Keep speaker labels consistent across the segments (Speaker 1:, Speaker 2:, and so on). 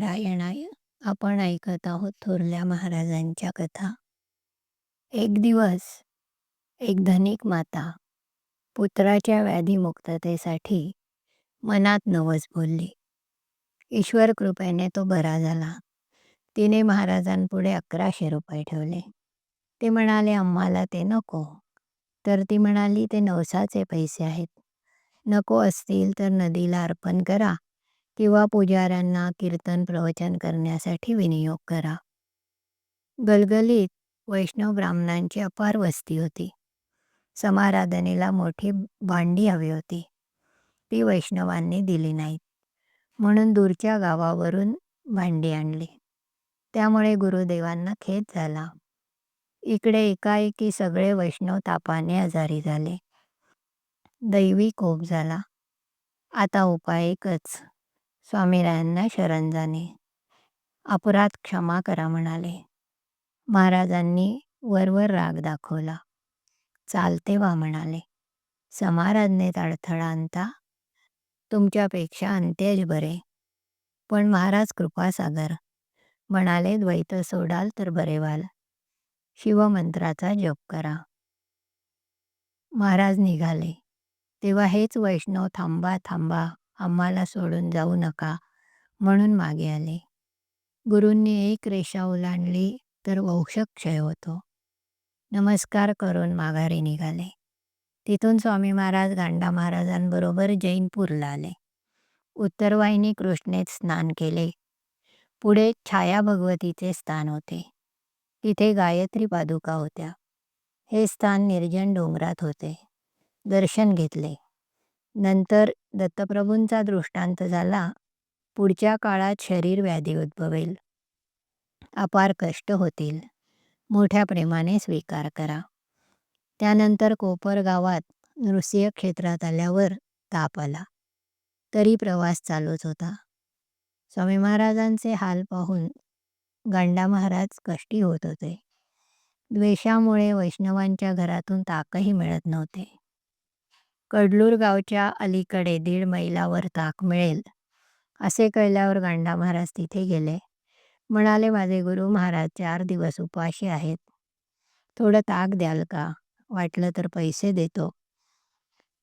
Speaker 1: नारायणाय आपण ऐकत आहोत थोरल्या महाराजांच्या कथा. एक दिवस एक धनिक माता पुत्राच्या व्याधीमुक्ततेसाठी मनात नवस बोलली. ईश्वर कृपेने तो बरा झाला. तिने महाराजांपुढे अकराशे रुपये ठेवले. ते म्हणाले आम्हाला ते नको. तर ती म्हणाली ते नवसाचे पैसे आहेत. नको असतील तर नदीला अर्पण करा. किंवा पुजाऱ्यांना कीर्तन प्रवचन करण्यासाठी विनियोग करा. गलगलीत वैष्णव ब्राह्मणांची अपार वस्ती होती. समाराधनेला मोठी भांडी हवी होती. ती वैष्णवांनी दिली नाहीत. म्हणून दूरच्या गावावरून भांडी आणली. त्यामुळे गुरुदेवांना खेद झाला. इकडे एकाएकी सगळे वैष्णव तापाने आजारी झाले. दैवी कोप झाला. आता उपाय एकच. स्वामीरायांना शरण जाणे. अपराध क्षमा करा म्हणाले. महाराजांनी वरवर राग दाखवला. चालते वा म्हणाले. समाराधनेत अडथळा आणता? तुमच्यापेक्षा अंत्यज बरे. पण महाराज कृपासागर. म्हणाले द्वैत सोडाल तर बरे व्हाल. शिवमंत्राचा जप करा. महाराज निघाले. तेव्हा हेच वैष्णव थांबा थांबा आम्हाला सोडून जाऊ नका म्हणून मागे आले. गुरूंनी एक रेषा ओलांडली तर वंशक क्षय होतो. नमस्कार करून माघारी निघाले. तिथून स्वामी महाराज गांडा महाराजांबरोबर जैनपूरला आले. उत्तरवाहिनी कृष्णेत स्नान केले. पुढे छाया भगवतीचे स्थान होते. तिथे गायत्री पादुका होत्या. हे स्थान निर्जन डोंगरात होते. दर्शन घेतले. नंतर दत्तप्रभूंचा दृष्टांत झाला पुढच्या काळात शरीर व्याधी उद्भवेल. अपार कष्ट होतील. मोठ्या प्रेमाने स्वीकार करा. त्यानंतर कोपर गावात नृसिंह क्षेत्रात आल्यावर ताप आला. तरी प्रवास चालूच होता. स्वामी महाराजांचे हाल पाहून गंडा महाराज कष्टी होत होते. द्वेषामुळे वैष्णवांच्या घरातून ताकही मिळत नव्हते. कडलूर गावच्या अलीकडे दीड मैलावर ताक मिळेल असे कळल्यावर गांडा महाराज तिथे गेले. म्हणाले माझे गुरु महाराज चार दिवस उपाशी आहेत. थोडं ताक द्याल का? वाटलं तर पैसे देतो.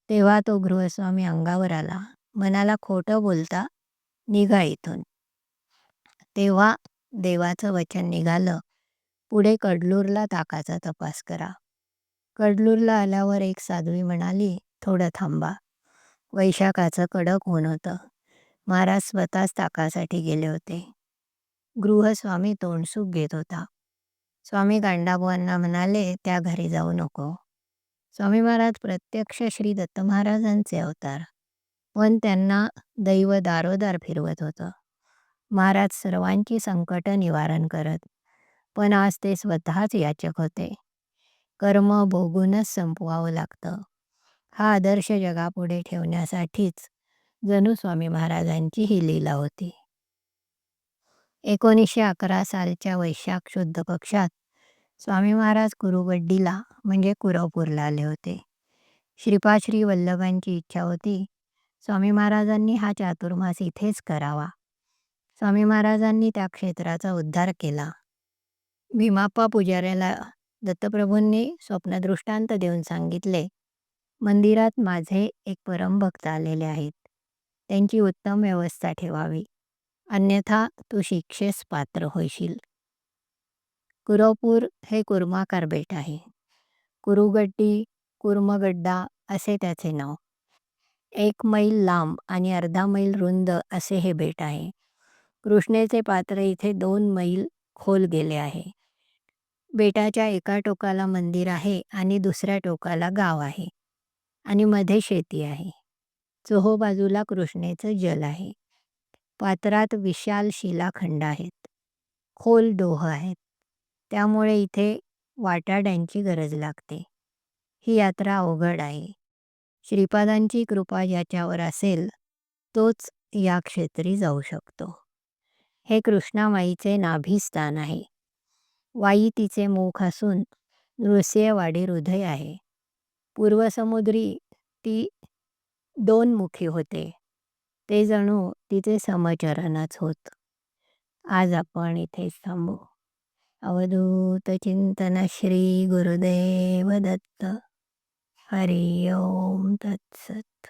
Speaker 1: तेव्हा तो गृहस्वामी अंगावर आला. मनाला खोटं बोलता निघा इथून. तेव्हा देवाचं वचन निघालं. पुढे कडलूरला ताकाचा तपास करा. कडलूरला आल्यावर एक साध्वी म्हणाली थोडं थांबा. वैशाखाचं कडक ऊन होतं. महाराज स्वतःच ताकासाठी गेले होते. गृहस्वामी तोंडसूक घेत होता. स्वामी गांडाबुवांना म्हणाले त्या घरी जाऊ नको. स्वामी महाराज प्रत्यक्ष श्री दत्त महाराजांचे अवतार. पण त्यांना दैव दारोदार फिरवत होतं. महाराज सर्वांची संकट निवारण करत पण आज ते स्वतःच याचक होते. कर्म भोगूनच संपवावं लागतं. हा आदर्श जगापुढे ठेवण्यासाठीच जणू स्वामी महाराजांची ही लीला होती. एकोणीसशे अकरा सालच्या वैशाख शुद्ध पक्षात स्वामी महाराज कुरुगड्डीला म्हणजे कुरवपूरला आले होते. श्रीपाश्री वल्लभांची इच्छा होती स्वामी महाराजांनी हा चातुर्मास इथेच करावा. स्वामी महाराजांनी त्या क्षेत्राचा उद्धार केला. भीमाप्पा पुजाऱ्याला दत्तप्रभूंनी स्वप्नदृष्टांत देऊन सांगितले मंदिरात माझे एक परमभक्त आलेले आहेत. त्यांची उत्तम व्यवस्था ठेवावी. अन्यथा तू शिक्षेस पात्र होशील. कुरवपूर हे कुर्माकार बेट आहे. कुरुगड्डी कुर्मगड्डा असे त्याचे नाव. एक मैल लांब आणि अर्धा मैल रुंद असे हे बेट आहे. कृष्णेचे पात्र इथे दोन मैल खोल गेले आहे. बेटाच्या एका टोकाला मंदिर आहे आणि दुसऱ्या टोकाला गाव आहे. आणि मध्ये शेती आहे. चोहो बाजूला कृष्णेचं जल आहे. पात्रात विशाल शिलाखंड आहेत. खोल डोह आहेत. त्यामुळे इथे वाटाड्यांची गरज लागते. ही यात्रा अवघड आहे. श्रीपादांची कृपा ज्याच्यावर असेल तोच या क्षेत्री जाऊ शकतो. हे कृष्णामाईचे नाभिस्थान आहे. वाई तिचे मुख असून नृसिंहवाडी हृदय आहे. पूर्वसमुद्री ती दोन मुखी होते. ते जणू तिचे समचरणच होत. आज आपण इथेच थांबू. अवधूत चिंतन श्री गुरुदेव दत्त. हरि ओम तत्सत.